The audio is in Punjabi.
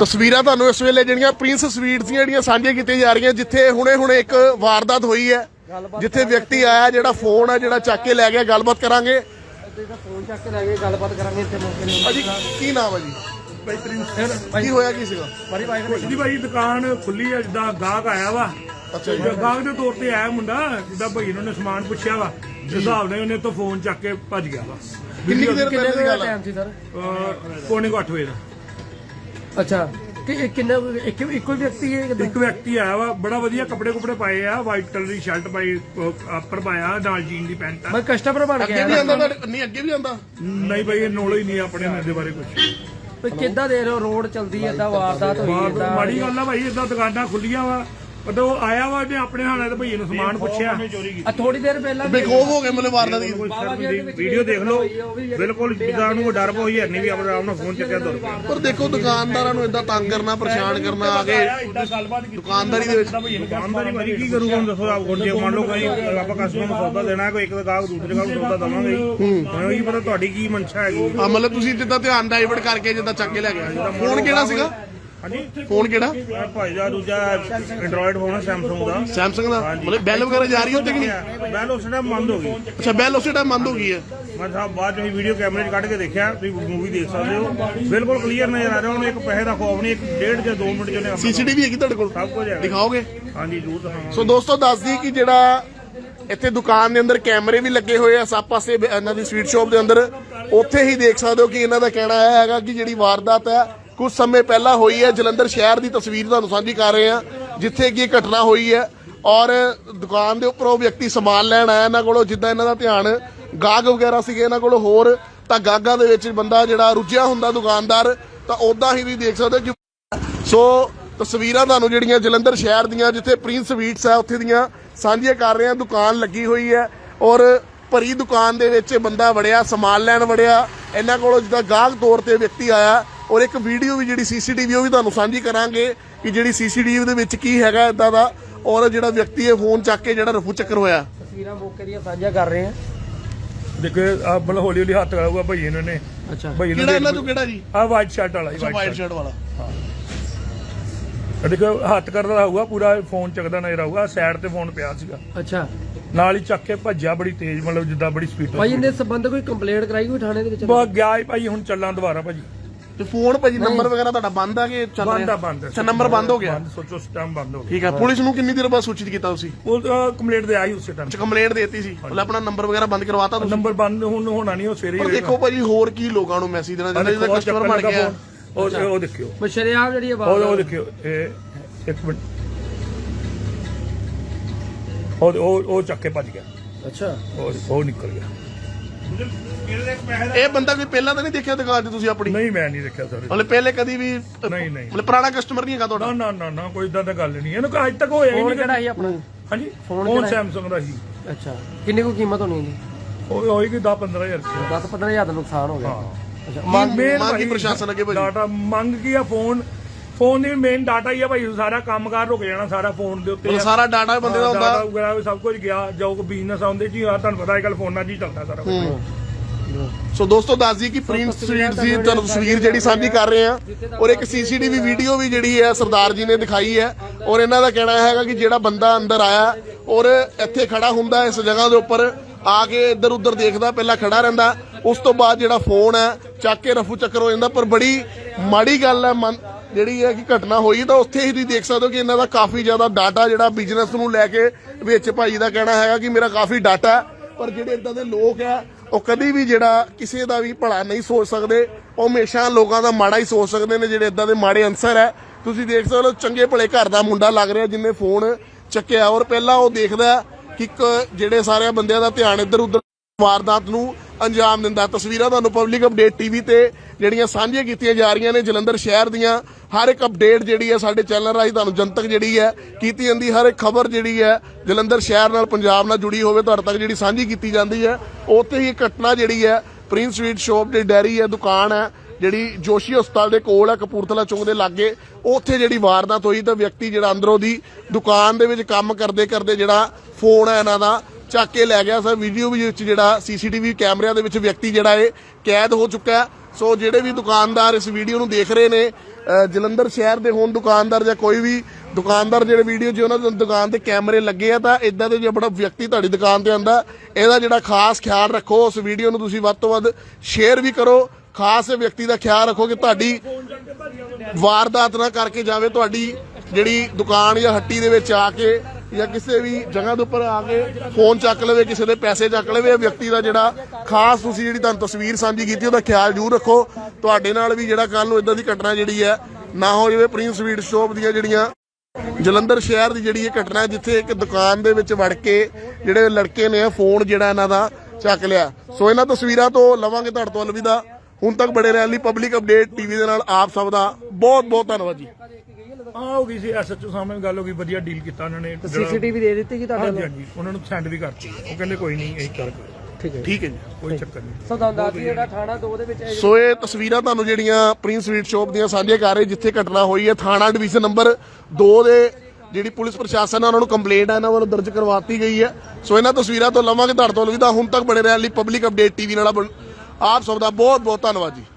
ਤਸਵੀਰਾਂ ਤੁਹਾਨੂੰ ਇਸ ਵੇਲੇ ਜਿਹੜੀਆਂ ਪ੍ਰਿੰਸ ਸਵੀਟਸ ਦੀਆਂ ਜਿਹੜੀਆਂ ਸਾਂਝੀਆਂ ਕੀਤੀਆਂ ਜਾ ਰਹੀਆਂ ਜਿੱਥੇ ਹੁਣੇ ਹੁਣੇ ਇੱਕ ਵਾਰਦਾਤ ਹੋਈ ਹੈ ਜਿੱਥੇ ਵਿਅਕਤੀ ਆਇਆ ਜਿਹੜਾ ਫੋਨ ਹੈ ਜਿਹੜਾ ਚੱਕ ਕੇ ਲੈ ਗਿਆ ਗੱਲਬਾਤ ਕਰਾਂਗੇ। ਫੋਨ ਚੱਕ ਕੇ ਲੈ ਗਏ ਗੱਲਬਾਤ ਕਰਾਂਗੇ ਇੱਥੇ ਮੌਕੇ ਨੇ ਭਾਜੀ ਕੀ ਨਾਮ ਹੈ ਜੀ? ਭਾਈ ਪ੍ਰਿੰਸ। ਕੀ ਹੋਇਆ ਕੀ ਸੀਗਾ? ਮਾਰੀ ਬਾਈਕ ਕੁਛ ਨਹੀਂ ਭਾਈ ਦੁਕਾਨ ਖੁੱਲੀ ਆ ਜਿੱਦਾਂ ਗਾਹਕ ਆਇਆ ਵਾ। ਅੱਛਾ ਜੀ। ਗਾਹਕ ਦੇ ਤੌਰ ਤੇ ਆਇਆ ਮੁੰਡਾ ਜਿੱਦਾਂ ਭਾਈ ਨੇ ਉਹਨੇ ਸਮਾਨ ਪੁੱਛਿਆ ਵਾ। ਜਿਸ ਹਿਸਾਬ ਨਾਲ ਉਹਨੇ ਤੋਂ ਫੋਨ ਚੱਕ ਕੇ ਭੱਜ ਗਿਆ ਵਾ। ਕਿੰਨੀ ਦੇਰ ਪਹਿਲਾਂ ਦੀ ਗੱਲ ਹੈ ਟਾਈਮ ਸੀ ਸਰ? ਅਹ ਪੌਣੇ ਕੁ ਅੱਠ ਵਜੇ ਦਾ। ਅੱਛਾ ਕਿ ਇਹ ਕਿੰਨੇ ਇੱਕ ਇੱਕੋ ਹੀ ਵਿਅਕਤੀ ਹੈ? ਇੱਕ ਵਿਅਕਤੀ ਆਇਆ ਵਾ ਬੜਾ ਵਧੀਆ ਕੱਪੜੇ ਕੁਪੜੇ ਪਾਏ ਆ ਵਾਈਟ ਕਲਰ ਦੀ ਸ਼ਰਟ ਪਾਈ ਆਪਰ ਪਾਇਆ ਨਾਲ ਜੀਨ ਦੀ ਪੈਂਟ ਆ। ਮੈਂ ਕਸਟਮਰ ਬਣ ਅੱਗੇ ਗਿਆ ਵੀ ਆਂਦਾ ਤੁਹਾਡੇ ਨਹੀਂ ਅੱਗੇ ਵੀ ਆਂਦਾ ਨਹੀਂ ਭਾਈ ਇਹ ਨੌਲੇਜ ਨਹੀਂ ਆਪਣੇ ਨਾਲ ਦੇ ਬਾਰੇ ਕੁਝ ਵੀ ਕਿੱਦਾਂ ਦੇ ਰਹੇ ਹੋ ਰੋਡ ਚਲਦੀ ਹੈ ਏਦਾਂ ਵਾਰਦਾਤ ਹੋਈ ਬਾਤ ਏਦਾਂ? ਮਾੜੀ ਗੱਲ ਆ ਭਾਈ ਇਦਾਂ ਦੁਕਾਨਾਂ ਖੁੱਲੀਆਂ ਵਾ ਪਤਾ ਉਹ ਆਇਆ ਵਾ ਤੇ ਆਪਣੇ ਹਾਲੇ ਤੇ ਭਈਏ ਨੂੰ ਸਮਾਨ ਪੁੱਛਿਆ। ਆ ਥੋੜੀ ਦੇਰ ਪਹਿਲਾਂ ਵੀ ਬੇਖੌਫ ਹੋ ਗਏ ਮਤਲਬ ਵਾਰਦਾਤ ਦੀ। ਵੀਡੀਓ ਦੇਖ ਲਓ ਬਿਲਕੁਲ ਜਿੱਦਾਂ ਨੂੰ ਡਰ ਪਈ ਹੈ ਨਹੀਂ ਵੀ ਆਪਣੇ ਆਪ ਨਾਲ ਫੋਨ ਚੱਕਿਆ ਪਿਆ ਪਰ ਦੇਖੋ ਦੁਕਾਨਦਾਰਾਂ ਨੂੰ ਇਦਾਂ ਤੰਗ ਕਰਨਾ ਪਰੇਸ਼ਾਨ ਕਰਨਾ ਆ ਕੇ ਕੀਤੀ ਦੁਕਾਨਦਾਰੀ ਦੇ ਵਿੱਚ ਦੁਕਾਨਦਾਰੀ ਭਾਜੀ ਕੀ ਕਰੂਗਾ? ਹੁਣ ਦੱਸੋ ਆਪ ਜੇ ਮੰਨ ਲਓ ਕੋਈ ਆਪਾਂ ਕਸਟਮਰ ਨੂੰ ਸੌਦਾ ਦੇਣਾ ਕੋਈ ਇੱਕ ਗਾਹਕ ਦੂਸਰੇ ਗਾਹਕ ਨੂੰ ਸੌਦਾ ਦਵਾਂਗੇ ਮੈਨੂੰ ਕੀ ਪਤਾ ਤੁਹਾਡੀ ਕੀ ਮਨਸ਼ਾ ਹੈਗੀ? ਆ ਮਤਲਬ ਤੁਸੀਂ ਜਿੱਦਾਂ ਧਿਆਨ ਡਾਈਵਰਟ ਕਰਕੇ ਜਿੱਦਾਂ ਚੱਕ ਕੇ ਲੈ ਗਿਆ ਫੋਨ ਕਿਹੜਾ ਸੀਗਾ? ਹਾਂਜੀ। ਫੋਨ ਕਿਹੜਾ? ਭਾਈ ਦਾ ਦੂਜਾ ਐਂਡਰੋਇਡ ਫੋਨ ਹੈ Samsung ਦਾ। ਸੈਮਸੰਗ ਦਾ? ਮਤਲਬ ਬੈਲ ਵਗੈਰਾ ਜਾ ਰਹੀ ਉੱਤੇ ਕਿ ਨਹੀਂ? ਬੈਲ ਉਸ ਟਾਈਮ ਬੰਦ ਹੋ ਗਈ। ਅੱਛਾ ਬੈਲ ਉਸੇ ਟਾਈਮ ਬੰਦ ਹੋ ਗਈ ਹੈ। ਮੈਂ ਸਾਹਿਬ ਬਾਅਦ ਚ ਵੀਡੀਓ ਕੈਮਰੇ 'ਚ ਕੱਢ ਕੇ ਦੇਖਿਆ ਤੁਸੀਂ ਮੂਵੀ ਦੇਖ ਸਕਦੇ ਹੋ। ਬਿਲਕੁਲ ਕਲੀਅਰ ਨਜ਼ਰ ਆ ਰਿਹਾ ਉਹਨੂੰ ਇੱਕ ਪੈਸੇ ਦਾ ਖੌਫ ਨਹੀਂ ਇੱਕ ਡੇਢ ਜਾਂ 2 ਮਿੰਟ ਜਿਹਨੇ ਸੀਸੀਟੀਵੀ ਹੈਗੀ ਤੁਹਾਡੇ ਕੋਲ? ਸਭ ਕੁਝ ਹੈ ਦਿਖਾਓਗੇ? ਹਾਂਜੀ ਜ਼ਰੂਰ ਦਿਖਾਵਾਂਗੇ। ਸੋ ਦੋਸਤੋ ਦੱਸਦੀ ਕਿ ਜਿਹੜਾ ਇੱਥੇ ਦੁਕਾਨ ਦੇ ਅੰਦਰ ਕੈਮਰੇ ਵੀ ਲੱਗੇ ਹੋਏ ਆ ਸਭ ਪਾਸੇ ਬ- ਇਹਨਾਂ ਦੀ ਸਵੀਟ ਸ਼ਾਪ ਦੇ ਅੰਦਰ। ਉੱਥੇ ਹੀ ਦੇਖ ਸਕਦੇ ਹੋ ਕਿ ਇਹਨਾਂ ਦਾ ਕਹਿਣਾ ਇਹ ਹੈਗਾ ਕਿ ਜਿਹੜੀ ਵਾਰਦਾਤ ਹੈ ਕੁਝ ਸਮੇਂ ਪਹਿਲਾਂ ਹੋਈ ਹੈ ਜਲੰਧਰ ਸ਼ਹਿਰ ਦੀ ਤਸਵੀਰ ਤੁਹਾਨੂੰ ਸਾਂਝੀ ਕਰ ਰਹੇ ਹਾਂ, ਜਿੱਥੇ ਕਿ ਇਹ ਘਟਨਾ ਹੋਈ ਹੈ ਔਰ ਦੁਕਾਨ ਦੇ ਉੱਪਰੋਂ ਵਿਅਕਤੀ ਸਮਾਨ ਲੈਣ ਆਇਆ, ਇਹਨਾਂ ਕੋਲੋਂ ਜਿੱਦਾਂ ਇਹਨਾਂ ਦਾ ਧਿਆਨ ਗਾਹਕ ਵਗੈਰਾ ਸੀਗੇ, ਇਹਨਾਂ ਕੋਲੋਂ ਹੋਰ ਤਾਂ ਗਾਹਕਾਂ ਦੇ ਵਿੱਚ ਬੰਦਾ ਜਿਹੜਾ ਰੁੱਝਿਆ ਹੁੰਦਾ ਦੁਕਾਨਦਾਰ, ਤਾਂ ਉਦਾਂ ਹੀ ਵੀ ਦੇਖ ਸਕਦੇ ਹੋ ਸੋ ਤਸਵੀਰਾਂ ਤੁਹਾਨੂੰ ਜਿਹੜੀਆਂ ਜਲੰਧਰ ਸ਼ਹਿਰ ਦੀਆਂ, ਜਿੱਥੇ ਪ੍ਰਿੰਸ ਸਵੀਟਸ ਹੈ ਉੱਥੇ ਦੀਆਂ ਸਾਂਝੀਆਂ ਕਰ ਰਹੇ ਹਾਂ, ਦੁਕਾਨ ਲੱਗੀ ਹੋਈ ਹੈ ਔਰ ਭਰੀ ਦੁਕਾਨ ਦੇ ਵਿੱਚ ਬੰਦਾ ਵੜਿਆ, ਸਮਾਨ ਲੈਣ ਵੜਿਆ, ਇਹਨਾਂ ਕੋਲੋਂ ਜਿੱਦਾਂ ਗਾਹਕ ਤੌਰ ਤੇ ਵਿਅਕਤੀ ਆਇਆ ਔਰ ਇੱਕ ਵੀਡੀਓ ਵੀ ਜਿਹੜੀ ਸੀਸੀਟੀਵੀ ਉਹ ਵੀ ਤੁਹਾਨੂੰ ਸਾਂਝੀ ਕਰਾਂਗੇ ਕਿ ਜਿਹੜੀ ਸੀਸੀਟੀਵੀ ਦੇ ਵਿੱਚ ਕੀ ਹੈਗਾ ਇਦਾਂ ਦਾ ਔਰ ਜਿਹੜਾ ਵਿਅਕਤੀ ਹੈ ਫੋਨ ਚੱਕ ਕੇ ਜਿਹੜਾ ਰਫੂ ਚੱਕਰ ਹੋਇਆ। ਤਸਵੀਰਾਂ ਮੌਕੇ ਦੀਆਂ ਸਾਂਝਾ ਕਰ ਰਹੇ ਹਾਂ। ਦੇਖੋ ਆ ਮਤਲਬ ਹੌਲੀ ਹੌਲੀ ਹੱਥ ਕਰਾਊਗਾ ਭਈਏ ਨੇ ਨੇ। ਅੱਛਾ। ਭਈਏ ਕਿਹੜਾ ਇਹਨਾਂ ਤੋਂ ਕਿਹੜਾ ਜੀ? ਆ ਵਾਈਟ ਸ਼ਰਟ ਵਾਲਾ ਜੀ ਵਾਈਟ ਵਾਈਟ ਸ਼ਰਟ ਵਾਲਾ। ਸ਼ਰਟ ਦੇਖੋ ਹੱਥ ਕਰਦਾ ਹੋਊਗਾ ਪੂਰਾ ਫੋਨ ਚੱਕਦਾ ਨਜ਼ਰ ਆਊਗਾ ਸਾਈਡ ਤੇ ਫੋਨ ਪਿਆ ਸੀਗਾ। ਅੱਛਾ। ਨਾਲ ਹੀ ਚੱਕ ਕੇ ਭੱਜਿਆ ਬੜੀ ਤੇਜ਼ ਮਤਲਬ ਜਿੱਦਾਂ ਬੜੀ ਸਪੀਡ ਭਾਈ ਇਹਦੇ ਸੰਬੰਧ ਕੋਈ ਕੰਪਲੇਂਟ ਕਰਾਈ ਕੋਈ ਥਾਣੇ ਦੇ ਵਿੱਚ? ਬਾ ਗਿਆ ਹੀ ਭਾਈ ਹੁਣ ਚੱਲਾਂ ਦੁਬਾਰਾ ਭਾਜੀ। ਤੇ ਫੋਨ ਭਾਜੀ ਨੰਬਰ ਵਗੈਰਾ ਤੁਹਾਡਾ ਬੰਦ ਆ ਕਿ ਚੱਲ ਬੰਦ ਆ ਰਿਹਾ? ਬੰਦ ਅੱਛਾ ਨੰਬਰ ਬੰਦ ਹੋ ਗਿਆ? ਬੰਦ ਸੋਚੋ ਸਿਸਟਮ ਬੰਦ ਹੋ ਗਿਆ। ਠੀਕ ਹੈ। ਪੁਲਿਸ ਨੂੰ ਕਿੰਨੀ ਦੇਰ ਬਾਅਦ ਸੂਚਿਤ ਕੀਤਾ ਤੁਸੀਂ? ਉਹ ਕੰਪਲੀਟ ਦੇ ਆਈ ਉਸੇ ਟਾਈਮ ਅੱਛਾ ਕੰਪਲੇਂਟ ਦੇਤੀ ਸੀ। ਮਤਲਬ ਆਪਣਾ ਨੰਬਰ ਵਗੈਰਾ ਬੰਦ ਕਰਵਾਤਾ ਤੁਸੀਂ? ਨੰਬਰ ਬੰਦ ਹੁਣ ਹੋਣਾ ਨਹੀਂ ਉਹ ਸਵੇਰੇ ਹੀ ਪਰ ਹੋਏਗਾ। ਦੇਖੋ ਭਾਜੀ ਹੋਰ ਕੀ ਲੋਕਾਂ ਨੂੰ ਮੈਸੇਜ ਦੇਣਾ ਚਾਹੁੰਦੇ? ਜਿਹਦਾ ਕਸਟਮਰ ਬਣ ਗਿਆ। ਉਹ ਉਹ ਦੇਖਿਓ। ਮਸ਼ਰਿਆਮ ਜਿਹੜੀ ਉਹ ਆਵਾਜ਼ ਉਹ ਦੇਖਿਓ ਇਹ ਇੱਕ ਮਿੰਟ। ਉਹ ਉਹ ਉਹ ਚੱਕ ਕੇ ਭੱਜ ਗਿਆ। ਅੱਛਾ। ਉਹ ਉਹ ਨਿਕਲ ਗਿਆ। ਇਹ ਬੰਦਾ ਕੋਈ ਪਹਿਲਾਂ ਤਾਂ ਨਹੀਂ ਦੇਖਿਆ ਦੁਕਾਨ ਤੇ ਤੁਸੀਂ ਆਪਣੀ? ਨਹੀਂ ਮੈਂ ਨਹੀਂ ਦੇਖਿਆ ਸਰ। ਮਤਲਬ ਪਹਿਲੇ ਕਦੀ ਵੀ ਨਹੀਂ ਨਹੀਂ। ਮਤਲਬ ਪੁਰਾਣਾ ਕਸਟਮਰ ਨਹੀਂ ਹੈਗਾ ਨਾ ਤੁਹਾਡਾ? ਨਾ ਨਾ ਨਾ ਕੋਈ ਇਦਾਂ ਦਾ ਗੱਲ ਨਹੀਂ। ਇਹਨੂੰ ਅੱਜ ਤੱਕ ਹੋਇਆ ਹੀ ਫੋਨ ਨਹੀਂ ਕਿਹੜਾ ਸੀ ਆਪਣਾ? ਹਾਂਜੀ? ਫੋਨ ਫੋਨ ਕਿਹੜਾ? Samsung ਦਾ ਸੀ। ਅੱਛਾ। ਕਿੰਨੀ ਕੁ ਕੀਮਤ ਹੋਣੀ ਇਹਦੀ? ਉਹ ਹੋਏਗੀ 10 15000 ਰੁਪਏ। 10 15000 ਦਾ ਨੁਕਸਾਨ ਹੋ ਗਿਆ। ਹਾਂ। ਅੱਛਾ ਮੰਗ- ਮੇਨ ਮੰਗ ਕੀ ਪ੍ਰਸ਼ਾਸਨ ਅੱਗੇ ਭਾਜੀ? ਡਾਟਾ ਮੰਗ ਕੀ ਆ ਫੋਨ ਫੋਨ ਦੀ ਮੇਨ ਡਾਟਾ ਹੀ ਆ ਭਾਈ ਸਾਰਾ ਕੰਮਕਾਰ ਰੁਕ ਜਾਣਾ ਸਾਰਾ ਫੋਨ ਦੇ ਉੱਤੇ ਮਤਲਬ ਸਾਰਾ ਡਾਟਾ ਬੰਦੇ ਦਾ ਹੁੰਦਾ। ਡਾਟਾ ਵਗੈਰਾ ਵੀ ਸਭ ਕੁਝ ਗਿਆ ਜੋ ਕੋ ਬਿਜ਼ਨਸ ਆਉਂਦੇ ਜੀ ਆ ਤੁਹਾਨੂੰ ਪਤਾ ਅੱਜ ਕੱਲ ਫੋਨਾਂ 'ਚ ਹੀ ਚੱਲਦਾ ਸਾਰਾ ਕੁਝ। ਸੋ ਦੋਸਤੋ ਦੱਸ ਦਈਏ ਕਿ ਪ੍ਰਿੰਸ ਸਵੀਟ ਦੀ ਤੁਹਾਨੂੰ ਤਸਵੀਰ ਜਿਹੜੀ ਸਾਂਝੀ ਕਰ ਰਹੇ ਆ ਔਰ ਇੱਕ ਸੀਸੀਟੀਵੀ ਵੀਡੀਓ ਵੀ ਜਿਹੜੀ ਹੈ ਸਰਦਾਰ ਜੀ ਨੇ ਦਿਖਾਈ ਹੈ ਔਰ ਇਹਨਾਂ ਦਾ ਕਹਿਣਾ ਹੈਗਾ ਕਿ ਜਿਹੜਾ ਬੰਦਾ ਅੰਦਰ ਆਇਆ ਔਰ ਇੱਥੇ ਖੜਾ ਹੁੰਦਾ ਇਸ ਜਗ੍ਹਾ ਦੇ ਉੱਪਰ ਆ ਕੇ ਇੱਧਰ ਉੱਧਰ ਦੇਖਦਾ ਪਹਿਲਾਂ ਖੜਾ ਰਹਿੰਦਾ ਉਸ ਤੋਂ ਬਾਅਦ ਜਿਹੜਾ ਫੋਨ ਹੈ ਚੱਕ ਕੇ ਰਫੂ ਚੱਕਰ ਹੋ ਜਾਂਦਾ ਪਰ ਬੜੀ ਮਾੜੀ ਗੱਲ ਹੈ ਮਨ ਜਿਹੜੀ ਹੈ ਕਿ ਘਟਨਾ ਹੋਈ ਤਾਂ ਉੱਥੇ ਹੀ ਤੁਸੀਂ ਦੇਖ ਸਕਦੇ ਹੋ ਕਿ ਇਹਨਾਂ ਦਾ ਕਾਫੀ ਜ਼ਿਆਦਾ ਡਾਟਾ ਜਿਹੜਾ ਬਿਜ਼ਨਸ ਨੂੰ ਲੈ ਕੇ ਵਿੱਚ ਭਾਈ ਦਾ ਕਹਿਣਾ ਹੈਗਾ ਕਿ ਮੇਰਾ ਕਾਫੀ ਡਾਟਾ ਹੈ ਪਰ ਜਿਹੜੇ ਇਦਾਂ ਦੇ ਲੋਕ ਆ ਉਹ ਕਦੀ ਵੀ ਜਿਹੜਾ ਕਿਸੇ ਦਾ ਵੀ ਭਲਾ ਨਹੀਂ ਸੋਚ ਸਕਦੇ, ਉਹ ਹਮੇਸ਼ਾ ਲੋਕਾਂ ਦਾ ਮਾੜਾ ਹੀ ਸੋਚ ਸਕਦੇ ਨੇ, ਜਿਹੜੇ ਇਦਾਂ ਦੇ ਮਾੜੇ ਅਨਸਰ ਹੈ। ਤੁਸੀਂ ਦੇਖ ਸਕਦੇ ਹੋ, ਚੰਗੇ ਭਲੇ ਘਰ ਦਾ ਮੁੰਡਾ ਲੱਗ ਰਿਹਾ ਜਿੰਨੇ ਫੋਨ ਚੱਕਿਆ। ਔਰ ਪਹਿਲਾਂ ਉਹ ਦੇਖਦਾ ਕਿ ਇੱਕ ਜਿਹੜੇ ਸਾਰੇ ਬੰਦਿਆਂ ਦਾ ਧਿਆਨ ਇੱਧਰ ਉੱਧਰ ਵਾਰਦਾਤ ਨੂੰ ਅੰਜਾਮ ਦਿੰਦਾ। ਤਸਵੀਰਾਂ ਤੁਹਾਨੂੰ ਪਬਲਿਕ ਅਪਡੇਟ ਟੀਵੀ ਤੇ ਜਿਹੜੀਆਂ ਸਾਂਝੀਆਂ ਕੀਤੀਆਂ ਜਾ ਰਹੀਆਂ ਨੇ ਜਲੰਧਰ ਸ਼ਹਿਰ ਦੀਆਂ। ਹਰ ਇੱਕ ਅਪਡੇਟ ਜਿਹੜੀ ਹੈ ਸਾਡੇ ਚੈਨਲ ਰਾਹੀਂ ਤੁਹਾਨੂੰ ਜਨਤਕ ਜਿਹੜੀ ਹੈ ਕੀਤੀ ਜਾਂਦੀ, ਹਰ ਇੱਕ ਖਬਰ ਜਿਹੜੀ ਹੈ ਜਲੰਧਰ ਸ਼ਹਿਰ ਨਾਲ, ਪੰਜਾਬ ਨਾਲ ਜੁੜੀ ਹੋਵੇ, ਤੁਹਾਡੇ ਤੱਕ ਜਿਹੜੀ ਸਾਂਝੀ ਕੀਤੀ ਜਾਂਦੀ ਹੈ। ਉੱਥੇ ਹੀ ਘਟਨਾ ਜਿਹੜੀ ਹੈ, ਪ੍ਰਿੰਸ ਸਵੀਟ ਸ਼ੋਪ ਦੀ ਡੈਰੀ ਹੈ, ਦੁਕਾਨ ਹੈ, ਜਿਹੜੀ ਜੋਸ਼ੀ ਹਸਪਤਾਲ ਦੇ ਕੋਲ ਹੈ, ਕਪੂਰਥਲਾ ਚੌਂਕ ਦੇ ਲਾਗੇ। ਉੱਥੇ ਜਿਹੜੀ ਵਾਰਦਾਤ ਹੋਈ ਤਾਂ ਵਿਅਕਤੀ ਜਿਹੜਾ ਅੰਦਰੋਂ ਦੀ ਦੁਕਾਨ ਦੇ ਵਿੱਚ ਕੰਮ ਕਰਦੇ ਕਰਦੇ ਜਿਹੜਾ ਫੋਨ ਹੈ ਇਹਨਾਂ ਦਾ ਚੱਕ ਕੇ ਲੈ ਗਿਆ ਸਰ ਵੀਡੀਓ ਵੀ ਵਿੱਚ ਜਿਹੜਾ ਸੀਸੀਟੀਵੀ ਕੈਮਰਿਆਂ ਦੇ ਵਿੱਚ ਵਿਅਕਤੀ ਜਿਹੜਾ ਹੈ ਕੈਦ ਹੋ ਚੁੱਕਾ ਹੈ। ਸੋ ਜਿਹੜੇ ਵੀ ਦੁਕਾਨਦਾਰ ਇਸ ਵੀਡੀਓ ਨੂੰ ਦੇਖ ਰਹੇ ਨੇ ਜਲੰਧਰ ਸ਼ਹਿਰ ਦੇ ਹੋਣ ਦੁਕਾਨਦਾਰ ਜਾਂ ਕੋਈ ਵੀ ਦੁਕਾਨਦਾਰ ਜਿਹੜੇ ਵੀਡੀਓ 'ਚ ਉਹਨਾਂ ਦੀ ਦੁਕਾਨ ਤੇ ਕੈਮਰੇ ਲੱਗੇ ਆ, ਤਾਂ ਇਦਾਂ ਦੇ ਜੇ ਆਪਣਾ ਵਿਅਕਤੀ ਤੁਹਾਡੀ ਦੁਕਾਨ ਤੇ ਆਂਦਾ, ਇਹਦਾ ਜਿਹੜਾ ਖਾਸ ਖਿਆਲ ਰੱਖੋ, ਉਸ ਵੀਡੀਓ ਨੂੰ ਤੁਸੀਂ ਵੱਧ ਤੋਂ ਵੱਧ ਸ਼ੇਅਰ ਵੀ ਕਰੋ। ਖਾਸ ਵਿਅਕਤੀ ਦਾ ਖਿਆਲ ਰੱਖੋ ਕਿ ਤੁਹਾਡੀ ਵਾਰਦਾਤ ਨਾ ਕਰਕੇ ਜਾਵੇ, ਤੁਹਾਡੀ ਜਿਹੜੀ ਦੁਕਾਨ ਜਾਂ ਹੱਟੀ ਦੇ ਵਿੱਚ ਆ ਕੇ ਜਾਂ ਕਿਸੇ ਵੀ ਜਗ੍ਹਾ ਦੇ ਉੱਪਰ ਆ ਕੇ ਫੋਨ ਚੱਕ ਲਵੇ ਕਿਸੇ ਦੇ ਪੈਸੇ ਚੱਕ ਲਵੇ ਇਹ ਵਿਅਕਤੀ ਦਾ ਜਿਹੜਾ ਖਾਸ ਤੁਸੀਂ ਜਿਹੜੀ ਤੁਹਾਨੂੰ ਤਸਵੀਰ ਸਾਂਝੀ ਕੀਤੀ ਉਹਦਾ ਖਿਆਲ ਜ਼ਰੂਰ ਰੱਖੋ। ਤੁਹਾਡੇ ਨਾਲ ਵੀ ਜਿਹੜਾ ਕੱਲ ਨੂੰ ਇਦਾਂ ਦੀ ਘਟਨਾ ਜਿਹੜੀ ਹੈ ਨਾ ਹੋ ਜਾਵੇ ਪ੍ਰਿੰਸ ਸਵੀਟ ਸ਼ੋਪ ਦੀਆਂ ਜਿਹੜੀਆਂ ਜਲੰਧਰ ਸ਼ਹਿਰ ਦੀ ਜਿਹੜੀ ਇਹ ਘਟਨਾ ਹੈ, ਜਿੱਥੇ ਇੱਕ ਦੁਕਾਨ ਦੇ ਵਿੱਚ ਵੜ ਕੇ ਜਿਹੜੇ ਲੜਕੇ ਨੇ ਫੋਨ ਜਿਹੜਾ ਇਹਨਾਂ ਦਾ ਚੱਕ ਲਿਆ। ਸੋ ਇਹਨਾਂ ਤਸਵੀਰਾਂ ਤੋਂ ਲਵਾਂਗੇ ਤੁਹਾਡੇ ਤੋਂ ਅਲਵਿਦਾ। ਹੁਣ ਤੱਕ ਬੜੇ ਰਹਿਣ ਲਈ ਪਬਲਿਕ ਅਪਡੇਟ ਟੀਵੀ ਦੇ ਨਾਲ ਆਪ ਸਭ ਦਾ ਬਹੁਤ ਬਹੁਤ ਧੰਨਵਾਦ ਜੀ। ਆ ਹੋ ਗਈ ਸੀ ਐਸਐਚਓ ਸਾਹਮਣੇ ਗੱਲ ਹੋ ਗਈ ਵਧੀਆ ਡੀਲ ਕੀਤਾ ਉਹਨਾਂ ਨੇ ਸੀਸੀਟੀਵੀ ਦੇ ਦਿੱਤੀ ਸੀ ਤੁਹਾਡੇ ਹਾਂਜੀ ਨੂੰ ਹਾਂਜੀ ਉਹਨਾਂ ਨੂੰ ਸੈਂਡ ਵੀ ਕਰਤੀ। ਉਹ ਕਹਿੰਦੇ ਕੋਈ ਨਹੀਂ ਇਹ ਕਰ ਠੀਕ ਹੈ। ਠੀਕ ਹੈ ਜੀ ਕੋਈ ਚੱਕਰ ਨਹੀਂ। ਸੋ ਤੁਹਾਨੂੰ ਦੱਸ ਦਈਏ ਜਿਹੜਾ ਥਾਣਾ 2 ਦੇ ਵਿੱਚ ਸੋ ਇਹ ਤਸਵੀਰਾਂ ਤੁਹਾਨੂੰ ਜਿਹੜੀਆਂ ਪ੍ਰਿੰਸ ਸਵੀਟ ਸ਼ੋਪ ਦੀਆਂ ਸਾਂਝੀਆਂ ਕਰ ਰਹੇ ਜਿੱਥੇ ਘਟਨਾ ਹੋਈ ਹੈ ਥਾਣਾ ਡਿਵੀਜ਼ਨ ਨੰਬਰ 2 ਦੇ ਜਿਹੜੀ ਪੁਲਿਸ ਪ੍ਰਸ਼ਾਸਨ ਹੈ ਉਹਨਾਂ ਨੂੰ ਕੰਪਲੇਂਟ ਹੈ ਇਹਨਾਂ ਵੱਲੋਂ ਦਰਜ ਕਰਵਾਤੀ ਗਈ ਹੈ। ਸੋ ਇਹਨਾਂ ਤਸਵੀਰਾਂ ਤੋਂ ਲਵਾਂਗੇ ਤੁਹਾਡੇ ਤੋਂ ਅਲਵਿਦਾ ਹੁਣ ਤੱਕ ਬੜੇ ਰਹਿਣ ਲਈ ਪਬਲਿਕ ਅਪਡੇਟ ਟੀਵੀ ਨਾਲ ਆਪ ਸਭ ਦਾ ਬਹੁਤ ਬਹੁਤ ਧੰਨਵਾਦ ਜੀ।